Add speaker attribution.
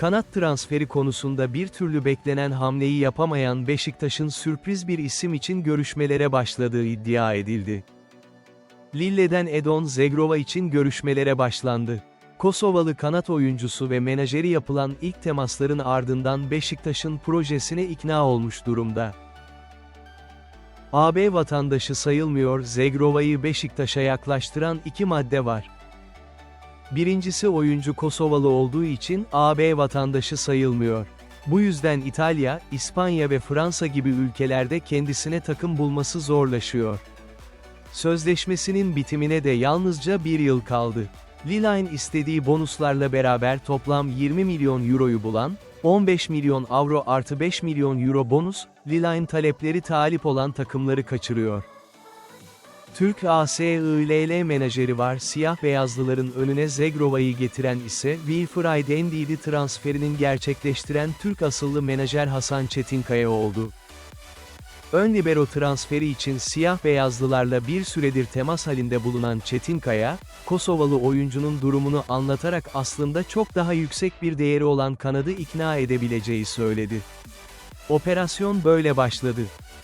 Speaker 1: Kanat transferi konusunda bir türlü beklenen hamleyi yapamayan Beşiktaş'ın sürpriz bir isim için görüşmelere başladığı iddia edildi. Lille'den Edon Zegrova için görüşmelere başlandı. Kosovalı kanat oyuncusu ve menajeri yapılan ilk temasların ardından Beşiktaş'ın projesine ikna olmuş durumda. AB vatandaşı sayılmıyor Zegrova'yı Beşiktaş'a yaklaştıran iki madde var. Birincisi oyuncu Kosovalı olduğu için AB vatandaşı sayılmıyor. Bu yüzden İtalya, İspanya ve Fransa gibi ülkelerde kendisine takım bulması zorlaşıyor. Sözleşmesinin bitimine de yalnızca bir yıl kaldı. Lille'in istediği bonuslarla beraber toplam 20 milyon euroyu bulan, 15 milyon avro artı 5 milyon euro bonus, Lille'in talepleri talip olan takımları kaçırıyor. Türk ASILL menajeri var siyah beyazlıların önüne Zegrova'yı getiren ise Wilfried Ndidi transferinin gerçekleştiren Türk asıllı menajer Hasan Çetinkaya oldu. Ön libero transferi için siyah beyazlılarla bir süredir temas halinde bulunan Çetinkaya, Kosovalı oyuncunun durumunu anlatarak aslında çok daha yüksek bir değeri olan kanadı ikna edebileceği söyledi. Operasyon böyle başladı.